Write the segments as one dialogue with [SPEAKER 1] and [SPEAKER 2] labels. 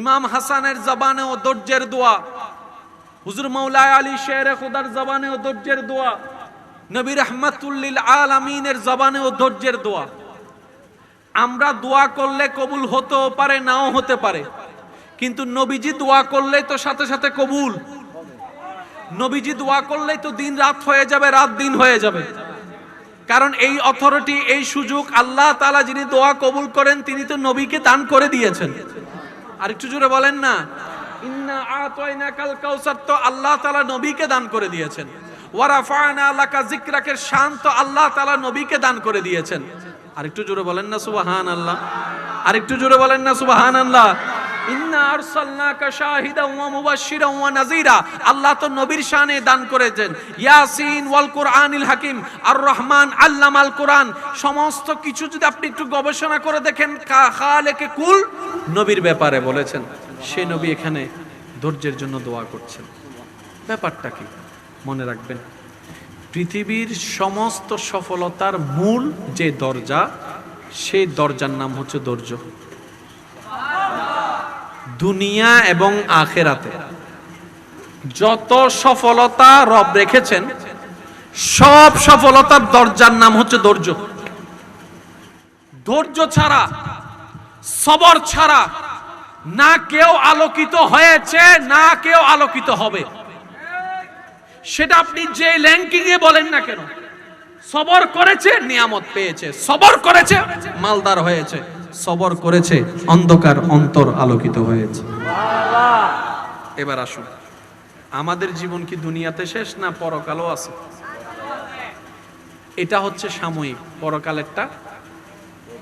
[SPEAKER 1] ইমাম হাসানের জবানেও দর্জের দোয়া। হুজুর মৌলায় আলী শের খুদার জবানেও দর্জের দোয়া। নবী রহমাতুল্লিল আলামিনের জবানেও ধৈর্যের দোয়া। আমরা দোয়া করলে কবুল হতেও পারে, নাও হতে পারে। কিন্তু নবীজি দোয়া করলে তো সাথে সাথে কবুল। নবীজি দোয়া করলেই তো দিন রাত হয়ে যাবে, রাত দিন হয়ে যাবে। কারণ এই অথরিটি, এই সুযোগ আল্লাহ তালা যিনি দোয়া কবুল করেন, তিনি তো নবীকে দান করে দিয়েছেন। আর একটু জোরে বলেন না। কাউসার তো আল্লাহ নবীকে দান করে দিয়েছেন। শান তো আল্লাহ নবীকে দান করে দিয়েছেন। জোরে বলেন না সুবাহান আল্লাহ আর একটু জোরে বলেন না সুবহান আল্লাহ ওয়া আল্লাহ তো নবীর দান করেছেন। ইয়াসিন ওয়াল হাকিম। আর রহমান কোরআন। সমস্ত কিছু যদি আপনি একটু গবেষণা করে দেখেন কুল। নবীর ব্যাপারে বলেছেন। সে নবী এখানে ধৈর্যের জন্য দোয়া করছেন। ব্যাপারটা কি? মনে রাখবেন, পৃথিবীর সমস্ত সফলতার মূল যে দরজা, সেই দরজার নাম হচ্ছে ধৈর্য। দুনিয়া এবং আখেরাতে। যত সফলতা রব রেখেছেন, সব সফলতার দরজার নাম হচ্ছে ধৈর্য। ধৈর্য ছাড়া, সবর ছাড়া না কেউ আলোকিত হয়েছে, না কেউ আলোকিত হবে। সেটা আপনি যে ল্যাঙ্কিং এ বলেন না কেন? সবর করেছে, নিয়ামত পেয়েছে। সবর করেছে, মালদার হয়েছে। সবর করেছে, অন্ধকার অন্তর আলোকিত হয়েছে। এবার আসুন। আমাদের জীবন কি দুনিয়াতে শেষ না পরকালও আছে? এটা হচ্ছে সাময়িক পরকালেরটা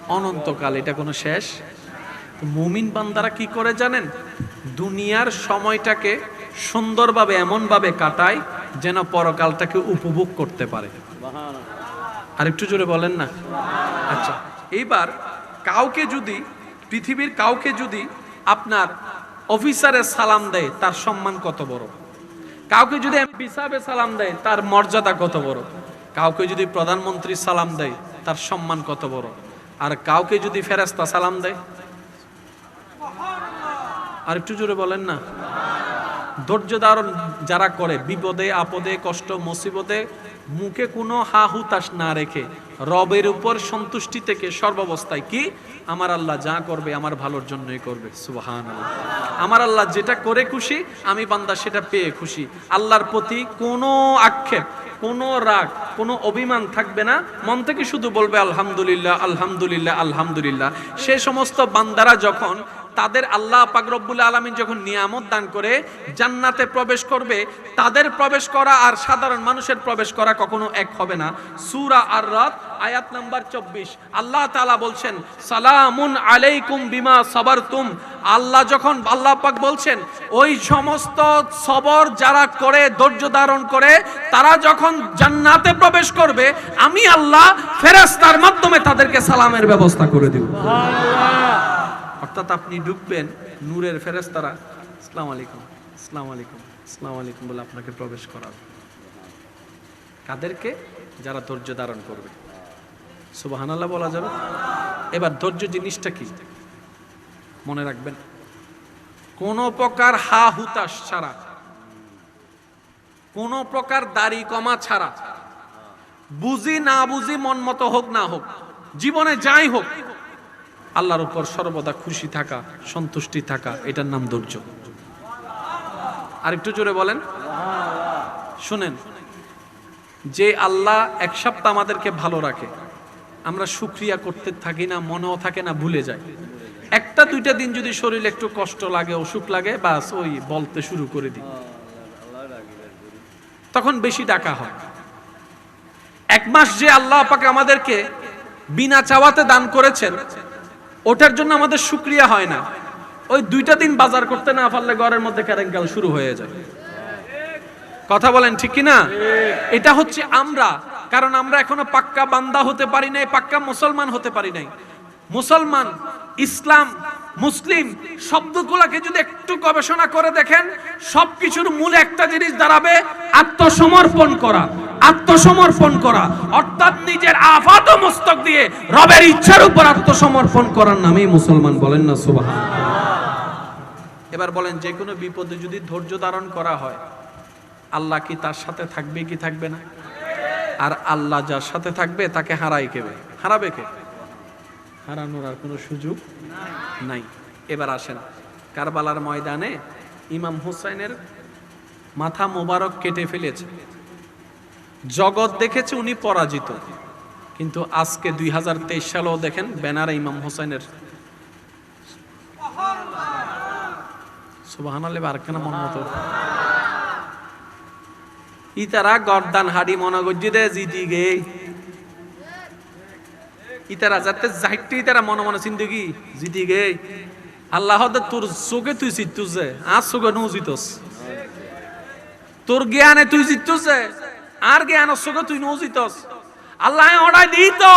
[SPEAKER 1] অনন্তকাল, এটা কোনো শেষ? মুমিন বান্দারা কি করে জানেন? দুনিয়ার সময়টাকে সুন্দরভাবে, এমনভাবে কাটায় যেন পরকালটাকে উপভোগ করতে পারে। আর একটু জোরে বলেন না? আচ্ছা এইবার কাউকে যদি, পৃথিবীর কাউকে যদি আপনার অফিসারের সালাম দেয়, তার সম্মান কত বড়? কাউকে যদি এমপি সাহেবের সালাম দেয়, তার মর্যাদা কত বড়? কাউকে যদি প্রধানমন্ত্রী সালাম দেয়, তার সম্মান কত বড়? আর কাউকে যদি ফেরেস্তা সালাম দেয়? আর একটু জোরে বলেন না। ধৈর্য ধারণ যারা করে, বিপদে, আপদে, কষ্ট, মুসিবতে, মুখে কোনো হা হুতাশ না রেখে রবের উপর সন্তুষ্টি থেকে সর্বাবস্থায় কি? আমার আল্লাহ যা করবে আমার ভালোর জন্যই করবে। সুবাহান আমার আল্লাহ যেটা করে খুশি, আমি বান্দা সেটা পেয়ে খুশি। আল্লাহর প্রতি কোনো আক্ষেপ, কোনো রাগ, কোনো অভিমান থাকবে না। মন থেকে শুধু বলবে, আলহামদুলিল্লাহ আলহামদুলিল্লাহ আলহামদুলিল্লাহ। সে সমস্ত বান্দারা যখন তাদের আল্লাহ পাক রব্বুল আলমিন যখন নিয়ামত দান করে, জান্নাতে প্রবেশ করবে, তাদের প্রবেশ করা আর সাধারণ মানুষের প্রবেশ করা কখনো এক হবে না। সুরা আর রাত আয়াত নাম্বার চব্বিশ। আল্লাহ তালা বলছেন সালামুন আলাইকুম বিমা সাবারতুম। আল্লাহ যখন আল্লাহ পাক বলছেন ওই সমস্ত সবর যারা করে ধৈর্য ধারণ করে তারা যখন জান্নাতে প্রবেশ করবে আমি আল্লাহ ফেরেস্তার মাধ্যমে তাদেরকে সালামের ব্যবস্থা করে দেব। অর্থাৎ আপনি ঢুকবেন নূরের ফেরেস্তারা আসসালামু আলাইকুম আসসালামু আলাইকুম আসসালামু আলাইকুম বলে আপনাকে প্রবেশ করাবে। কাদেরকে? যারা ধৈর্য ধারণ করবে। সুবহানাল্লাহ বলা যাবে। এবার ধৈর্য জিনিসটা কি? মনে রাখবেন। কোন প্রকার হা হুতাশ ছাড়া, কোন প্রকার দাড়ি কমা ছাড়া, বুঝি না বুঝি মন মতো হোক না হোক, জীবনে যাই হোক, আল্লাহর উপর সর্বদা খুশি থাকা, সন্তুষ্টি থাকা, এটার নাম ধৈর্য। আর একটু জোরে বলেন। শুনেন, যে আল্লাহ এক সপ্তাহ আমাদেরকে ভালো রাখে আমরা সুক্রিয়া করতে থাকি না মনেও থাকে না ভুলে যাই। একটা দুইটা দিন যদি শরীর একটু কষ্ট লাগে অসুখ লাগে বাস ওই বলতে শুরু করে দিই। তখন বেশি ডাকা হয়। এক মাস যে আল্লাহ পাকে আমাদেরকে বিনা চাওয়াতে দান করেছেন ওটার জন্য আমাদের শুক্রিয়া হয় না। ওই দুইটা দিন বাজার করতে না পারলে ঘরের মধ্যে ক্যারেঙ্কাল শুরু হয়ে যায়। কথা বলেন ঠিক কি না এটা হচ্ছে আমরা কারণ আমরা এখনও পাক্কা বান্দা হতে পারি নাই, পাক্কা মুসলমান হতে পারি নাই। মুসলমান, ইসলাম, মুসলিম, শব্দগুলোকে যদি একটু গবেষণা করে দেখেন, সবকিছুর মূলে একটা জিনিস দাঁড়াবে, আত্মসমর্পণ করা আত্মসমর্পণ করা। অর্থাৎ নিজের আফাত মস্তক দিয়ে রবের ইচ্ছার উপর আত্মসমর্পণ করার নামেই মুসলমান বলেন না সুবহান এবার বলেন, যে কোনো বিপদে যদি ধৈর্য ধারণ করা হয়, আল্লাহ কি তার সাথে থাকবে কি থাকবে না? আর আল্লাহ যার সাথে থাকবে, তাকে হারাই কেবে হারাবে কে? হারানোর আর কোনো সুযোগ নাই। এবার আসেন, কারবালার ময়দানে ইমাম হুসাইনের মাথা মোবারক কেটে ফেলেছে। জগৎ দেখেছে উনি পরাজিত, কিন্তু আজকে দুই হাজার তেইশ সালেও দেখেন ব্যানারে ইমাম হোসেনের সুবাহান বারখানা মন মতো ইতারা গর্দান হাড়ি মনে করছি দে জিতি গে। ইতারা যাতে যাইতে ইতারা মনে মনে চিন্তি জিতি গে। আল্লাহ তোর চোখে তুই জিতুস যে, আর চোখে নু জিতস তোর জ্ঞানে তুই জিতস আর জ্ঞানের চোখে তুই নু জিতস আল্লাহ অর্ডার দিই তো।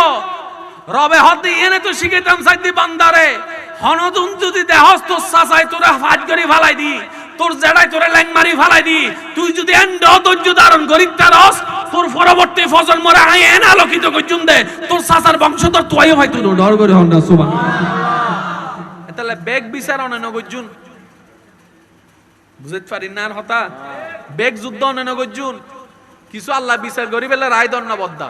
[SPEAKER 1] রবে হতে এনে তো শিখেতাম সাইদি বান্দারে, হনদুন যদি দেহস তোর সাসাই তোরা ফাজ করি ফালাই দি তোর জেডাই তোরে ল্যাং মারি ফালাই দি। তুই যদি এন্ড ধৈর্য ধারণ করি তারস তোর পরবর্তী ফসল মরে আই এন আলোকিত করছুন দে। তোর সাসার বংশধর তুইও ভাই তুই ডর করে হন্ডা সুবা তাহলে বেগ বিচার অনেন গজ্জুন বুঝতে পারি না আর হতা? বেগ যুদ্ধ অনেন গজ্জুন কিছু আল্লাহ বিচার করি পেলে রায় দন্না বদ্দা।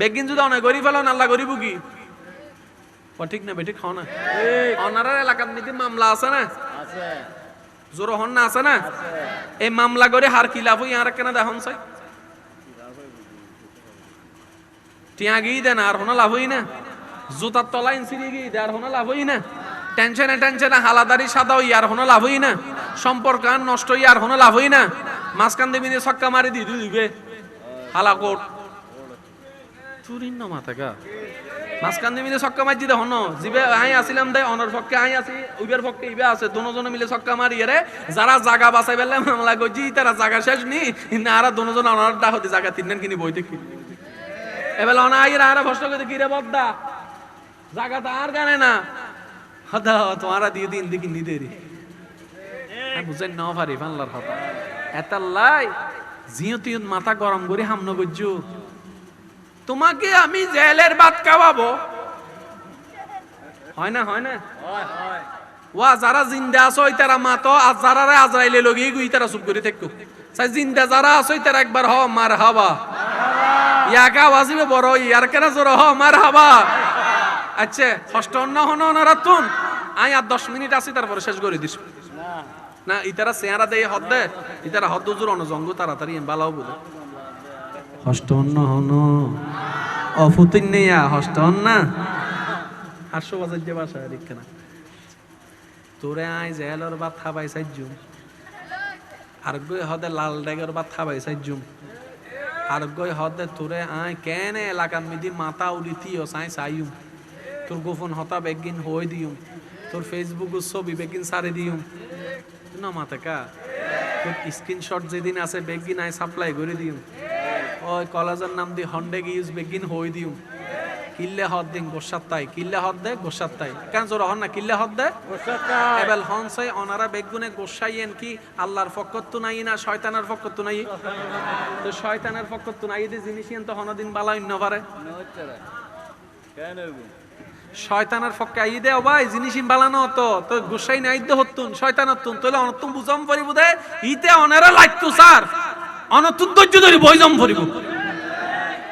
[SPEAKER 1] বেগিন যদি অনেক গরিব ফেলান আল্লাহ গরিব কি? ঠিক না বেঠিক খাও না। অনারার এলাকার নীতি মামলা আছে না? জোর হন না, আছে না? এই মামলা করে হার কি লাভ? ইয়ার কেন দেখুন চাই। টিয়া গিয়ে দেন, আর হনো লাভ হই না। জুতার তলা ইনসিরি গিয়ে দে আর হনো লাভ হই না। টেনশনে টেনশনে হালাদারি সাদা ইয়ার হনো লাভ হই না। সম্পর্ক আর নষ্ট ইয়ার হনো লাভ হই না। মাঝখান দেবি ছক্কা মারি দি দিবে। হালাকোট চুরিন না মাথা গা। মাঝখান মিলে ছক্কা মারি দিতে হন জিবে আই আসিলাম দে, অনর পক্ষে আই আসি, উইবের পক্ষে ইবে আছে দুজনে মিলে ছক্কা মারি রে যারা জাগা বাঁচাই পেলে মামলা করছি, তারা জাগা শেষ নি, না আর দুজন অনার ডাক হতে জাগা তিনজন কিনি বই দেখি। এবার অনা আই আর ভষ্ট করে কি রে বদ্দা? জাগা তো আর গানে না। হদা, তোমারা দিয়ে দিন, দেখি নিদেরি আমি বুঝাই ন পারি ফানলার হতা। এতাল্লাই জিও তুই মাথা গরম করে হামন করছু। তোমাকে আমি জেলের ভাত খাওয়াবো। হয় না হয় না? ওয়া যারা জিন্দা আছো তারা মাতো আর যারা আজরাইলে লগি গুই তারা চুপ করে থাকতো সাই জিন্দা যারা আছো তারা একবার হ মার হাবা। ইয়াকা ওয়াজিবে বড় ইয়ার কেনা জোর হ মার হাবা। আচ্ছা ষষ্ঠ অন্য হন অনারাতুন আই আর দশ মিনিট আছি তারপরে শেষ করে দিস। না। ইতারা চেহারা দেয় হদ দে ইতারা হদ জোর অনজঙ্গ তাড়াতাড়ি বালাও বলে। হষ্ট অন্য হন। অফুতিন নেয়া হষ্ট না হাস্য বাজার যে বাসা দেখে না তোরে আই জেলর বা থাবাই সাইজুম আর গই হদে লাল ডেগের বা থাবাই সাইজুম আর গই হদে তোরে আই কেনে এলাকার মিদি মাথা উলিতিও সাই সাইম তোর গোপন হতা বেগিন হই দিউম তোর ফেসবুক ছবি বেগিন সারে দিউম না মাথা কা তোর স্ক্রিনশট যেদিন আছে, বেগিন আই সাপ্লাই করে দিউম ওই কলেজের নাম দি হন্ডে ইউজ বেগিন হই দিউম কিল্লে হদ দিন গোসাত তাই কিল্লে হদ দে গোসাত তাই। কেন জোর হন না কিল্লে হদ দে? এবেল হন সাই অনারা বেগুনে গোসাইয়েন কি আল্লাহর ফকত নাই না শয়তানের ফকত নাই? তো শয়তানের ফকত নাই দি জিনিস তো হনদিন বালা অন্য পারে শয়তানের ফক্কে আই দে ভাই জিনিস বালানো তো। তো গোসাই নাই দে হতুন শয়তান হতুন। তোলে অনতুন বুঝাম পারিব দে ইতে অনারা লাগতো স্যার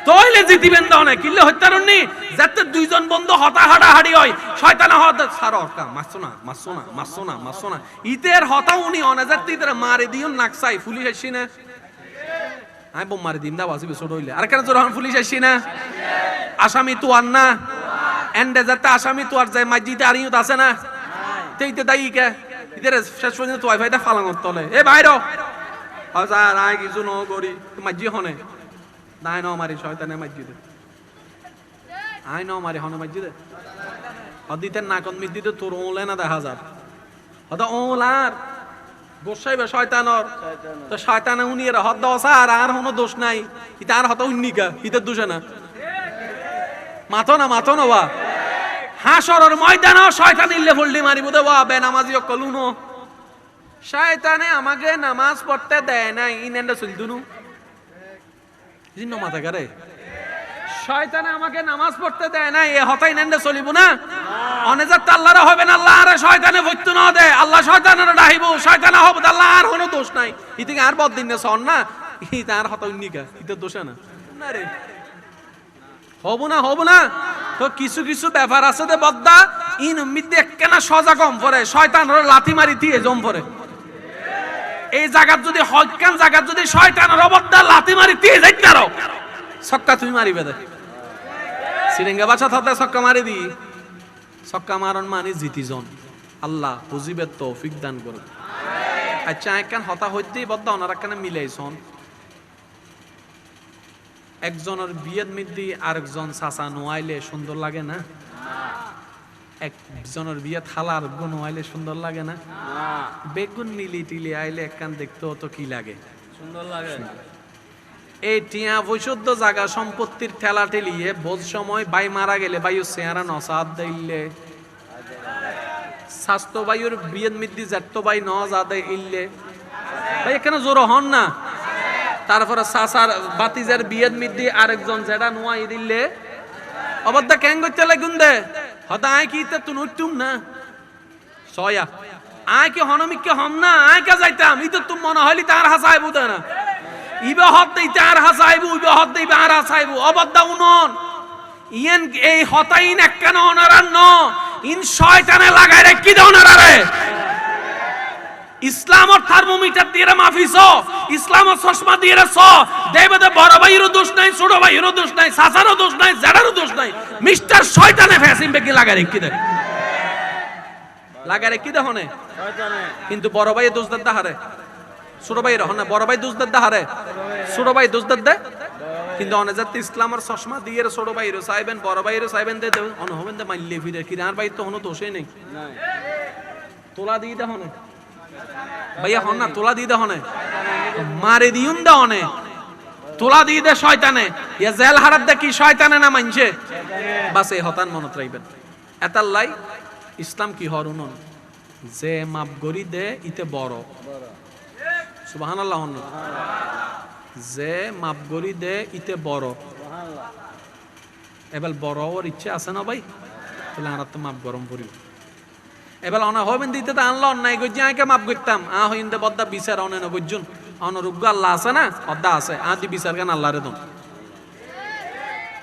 [SPEAKER 1] তইলে নি যাতে দুইজন বন্ধু মারে পুলিশ আসি না? আমি বোম মারি দিম, দা বাসিবে ছোট হইলে। আর কেন জোর পুলিশ আসি না? আসামি তো আর না? এন্ডে যাতে আসামি তো আর যায় মাজিতে আর ইউত আছে না? তেইতে দাই কে? ইতের শেষ পর্যন্ত ওয়াইফাইটা ফালাঙত তলে। এ বাইরো! হাজার আয় কিছু ন করি। মাজি হনে নাই ন মারি শয়তানে মাজি দে। আই ন মারি হনে মাজি দে। অদিতের নাকন মিদি দে তোর ওলে না দেখা যার হদা ওলার গোসাইবে শয়তানর তো শয়তানে উনি এর হদ দশা আর আর কোনো দোষ নাই। ইতা আর হত উন্নিকা ইতার দোষে না। মাথো না মাথো না বা হাসরের ময়দানও শয়তান ইল্লে ফুললি মারিব দে বা বে নামাজি কলুনো শয়তানে আমাকে নামাজ পড়তে দেয় নাই। ইনেন্ডা চলতুনু জিন্ন মাথা করে শয়তানে আমাকে নামাজ পড়তে দেয় না এ হতাই নেন চলিব না অনেজার আল্লাহরে হবে না আল্লাহ আরে শয়তানে ভর্তি না দে। আল্লাহ শয়তানের ডাহিব শয়তানে হবে আল্লাহ আর কোনো দোষ নাই। ইতিকে আর বদ দিন না সন না। ই তার হতাই নিকা ইতে দোষে না। না রে। হব না হব না। তো কিছু কিছু ব্যাপার আছে দে বদ্দা। ইন মিদ্দে একখানা সজা কম পরে শয়তান লাথি মারি দিয়ে জম পরে। এই জায়গাত যদি হকান জায়গাত যদি শয়তান রবদ্দা লাথি মারি দিয়ে যাইতে আরও ছক্কা তুমি মারিবে দে। সিরিঙ্গা বাছা থাকতে ছক্কা মারি দি। ছক্কা মারন মানি জিতি জন আল্লাহ বুঝিবে, তৌফিক দান করুন আচ্ছা একখান হতা হইতেই বদ্দা ওনার একখানে মিলাইছন। একজনের বিয়ের মধ্যে আরেকজন চাচা নোয়াইলে সুন্দর লাগে না? একজনের বিয়ে থালা আরেকজন নোয়াইলে সুন্দর লাগে না? বেগুন মিলি টিলি আইলে একখান দেখতে অত কি লাগে?
[SPEAKER 2] সুন্দর লাগে।
[SPEAKER 1] এই টিয়া বৈশুদ্ধ জায়গা সম্পত্তির ঠেলা ঠেলিয়ে বোঝ সময় বাই মারা গেলে বায়ু চেহারা নসাদ দিলে। স্বাস্থ্য বায়ুর বিয়ের মধ্যে জ্যাঠতো বাই নজাদে ইল্লে ভাই এখানে জোর হন না। তারপরে সাসার বাতিজার বিয়ের মধ্যে আরেকজন যেটা নোয়াই দিলে। অবদ্ধা কেন করতে লাগুন দে। হতা আয় কি তে উঠতুম না? সয়া। আয় কি হনমিককে হম না? আয় যাইতাম? ই তো তুমি মনে হইলি তার হাসাই বুঝে না ইবে হত দেই তার হাসাইবু ইবে হত দেই আর হাসাইবু অবদ্ধা উনন। ইয়েন এই হতাইন একখান অনারার ন ইন শয়তানে লাগাই রে, কি দনারারে ইসলামর থার্মোমিটার দিয়ে মাফিস ইসলামর চশমা দিয়ে রে স। দেবে দে বড় ভাইয়েরও দোষ নাই, ছোট ভাইয়েরও দোষ নাই সাসারও দোষ নাই, জেডারও দোষ নাই। মিস্টার শয়তানে ফ্যাসিম বেকি লাগাই রে কি দে লাগাই রে কি দে হনে কিন্তু বড় ভাই দোষ দেন হারে ছোট ভাই রহন না, বড় ভাই দোষ দেন হারে ছোট ভাই দোষ দেন দে। কিন্তু অনেজাত ইসলামের চশমা দিয়ে ছোট ভাই রো সাইবেন বড় ভাই রো সাইবেন দে, অন হবেন দে, মাইলে ফিরে কি আর ভাই তো হনো দোষই নেই। তোলা দিয়ে দে হনে ভাইয়া হন না, তোলা দিয়ে হনে। মারে দিউন হনে। তোলা দিয়ে দে শয়তানে। ইয়া জেল হারাত কি শয়তানে না মানছে বাস এই হতান এতাল্লাই ইসলাম কি হর উনন যে মাপ গরি দে, ইতে বড়। সুবহানাল্লাহ হন না। যে মাপ গরি দে, ইতে বড়। এবার বড় ইচ্ছে আছে না ভাই? তাহলে আর তো মাপ গরম করিব। এবার অনা হবেন দিতে তো আনলো, অন্যায় গজ্জি আঁকে মাপ করতাম। আ হইন্দে বদ্দা বিচার, অনে না গজ্জুন অনরুগ্য আল্লাহ আছে না? অদ্দা আছে। আ দি বিচার গান আল্লাহ রে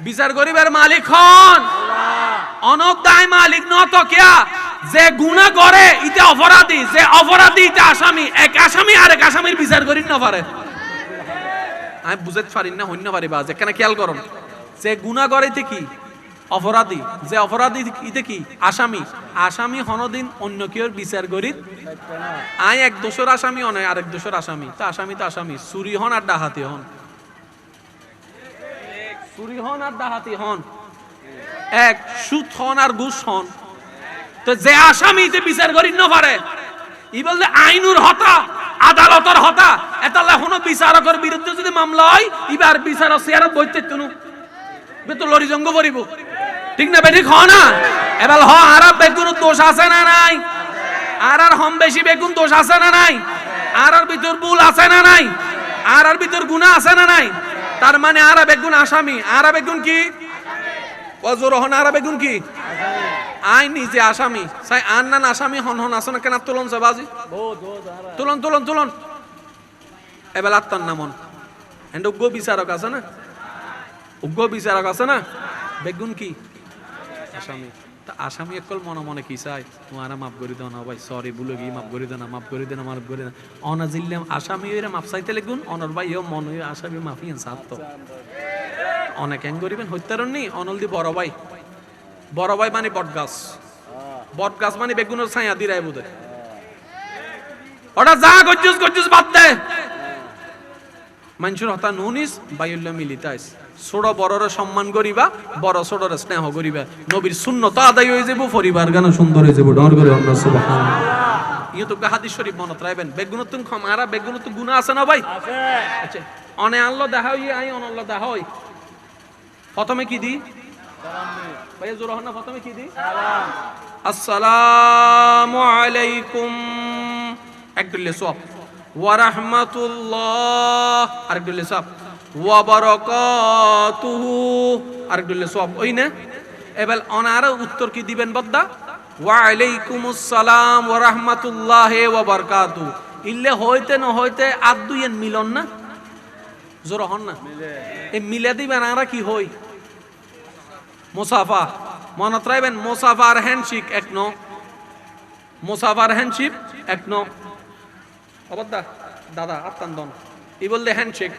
[SPEAKER 1] বিচার করিবার মালিক হন। অনদায় মালিক ন তো কিয়া? যে গুনাহ করে, ইতে অপরাধী। যে অপরাধী, ইতে আসামি। এক আসামি আরেক আসামির বিচার করি না পারে। আমি বুঝাতে পারি না হইন্য পারি বা যেখানে খেয়াল করুন? যে গুণা করেতে কি? অপরাধী। যে অপরাধী ইতে কি? আসামি। আসামি হনদিন অন্য কেউ বিচার করি আই এক দোষর আসামি অনে আরেক দোষর আসামি। তো আসামি তো আসামি। চুরি হন আর ডাহাতি হন। চুরি হন আর ডাহাতি হন। এক সুদ হন আর ঘুষ হন। তো যে আসামি বিচার করি না পারে। ই বলতে আইনুর হতা, আদালতর হতা। এতালে হনো বিচারকের বিরুদ্ধে যদি মামলা হয়, ইবার বিচারক চেয়ারত বইতে তুনু বে তো লরি জঙ্গ করিব। ঠিক না বেঠিক হ না। এবার হ আর বেগুন দোষ আছে না নাই? আর আর হম বেশি বেগুন দোষ আছে না নাই? আর আর ভিতর ভুল আছে না নাই? আর আর ভিতর গুনাহ আছে না নাই? তার মানে আর বেগুন আসামি। আর বেগুন কি? অজর হন আর বেগুন কি? আই নিজে আসামি। সাই আন নান আসামি, হন হন আসনে কেন? তুলন সে বাজি
[SPEAKER 2] বহুত বহুত হারা
[SPEAKER 1] তুলন তুলন তুলন। এবার আত্মার নামন এন্ড উগ্র বিচারক আছে না? উগ্র বিচারক আছে না? বেগুন কি? আসামি। তা আসামি একল মনে মনে কি চাই তোমারা মাফ করে দাও না ভাই সরি ভুলে গিয়ে মাফ করে দাও না, মাফ করে দেন মাফ করে দেন অনা জিল্লাম, আসামি এরা মাফ চাইতে লাগুন অনর ভাই ও মন হয়ে আসামি মাফিয়ান সাত অনেক এন করিবেন, হত্যারণ নি অনল দি বড় ভাই। বড় ভাই মানে বট গাছ বট গাছ মানে বেগুনের ছায়া দিরাই বুধে ওটা যা গজ্জুস গজ্জুস বাদ দে। মানুষের হতা নুনিস বাইল্য মিলিতাইস। ছোট বড়র সম্মান করিবা, বড় ছোটর স্নেহ করিবা। নবীর শূন্যতা আদায় হয়ে যাব পরিবার গান সুন্দর হয়ে যাব ডর করে অন্য ইয়ে তো শরীফ মনত রাখবেন। বেগুনত তুমি ক্ষমারা বেগুনত গুণা আছে না ভাই? আচ্ছা অনে আনলো দেখা হই আই অনল্লো দেখা হই। প্রথমে কি দি? ভাই জোর হন প্রথমে কি দি?
[SPEAKER 2] সালাম
[SPEAKER 1] আসসালামু আলাইকুম। একদুল্লে সব। ওয়া রাহমাতুল্লাহ। আরেকদুল্লে সব। ওয়া বারাকাতুহু। আর সব ওই না। এবার অনার উত্তর কি দিবেন বদ্দা? ওয়া আলাইকুমুস সালাম ওয়া রাহমাতুল্লাহি ওয়া বারাকাতুহু ইল্লে হইতে ন হইতে আর দুইয়ের মিলন না? জোর হন না। এই মিলে দিবেন আরা কি হই? মুসাফা। মনত রাখবেন মুসাফার হ্যান্ডশিক এক ন। মুসাফার হ্যান্ডশিপ এক ন। অবদ্দা দাদা আত্মান দন ই বললে হ্যান্ডশেক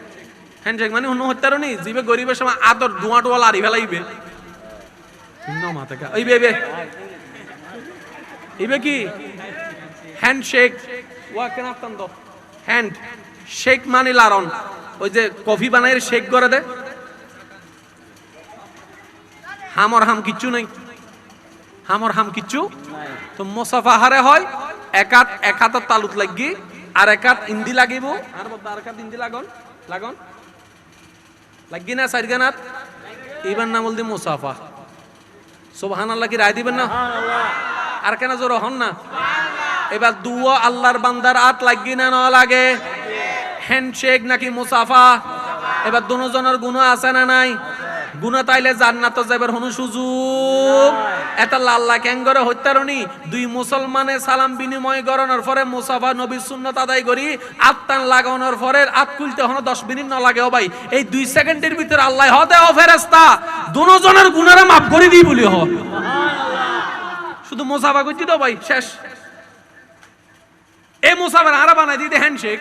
[SPEAKER 1] হ্যান্ডশেক মানে অন্য হত্যারও নেই জিবে গরিবের সময় আদর ধোঁয়া টোয়া লারি ফেলাইবে ইবে ইবে ইবে কি? হ্যান্ডশেক ওয়া কেন আত্মান দ। হ্যান্ড শেক মানে লারন ওই যে কফি বানাই শেক করে দে। হামর হাম কিচ্ছু নাই। হামর হাম কিচ্ছু তো মোসাফা হারে হয়। একাত এক হাতের তালুত লাগি আর একাত ইন্দি লাগিব। আর বদ্দা আর একাত ইন্দি লাগন লাগন। লাগি না সাইড গানাত এইবার নাম বলতে মুসাফা। সোভান আল্লাহ কি রায় দিবেন না? আর কেন জোর হন না? এবার দুও আল্লাহর বান্দার আত লাগি না না লাগে হ্যান্ডশেক নাকি মুসাফা? এবার দুজনের গুণ আছে না নাই? গুণ তাইলে জান্নাত যাবার হনু সুযোগ। এটা লাল্লা ক্যাঙ্গরে হত্যারণী। দুই মুসলমানে সালাম বিনিময় গরনের পরে মুসাফা নবীর সুন্নত আদায় করি আত্মান লাগানোর পরে আত খুলতে হনো দশ মিনিট না লাগে ভাই, এই দুই সেকেন্ডের ভিতরে আল্লাহ হদে ও ফেরেস্তা দুজনের গুণারে মাফ করে দিই বলি, হ। শুধু মুসাফা করছি তো ভাই, শেষ। এই মুসাফার আরা বানাই দিতে হ্যান্ডশেক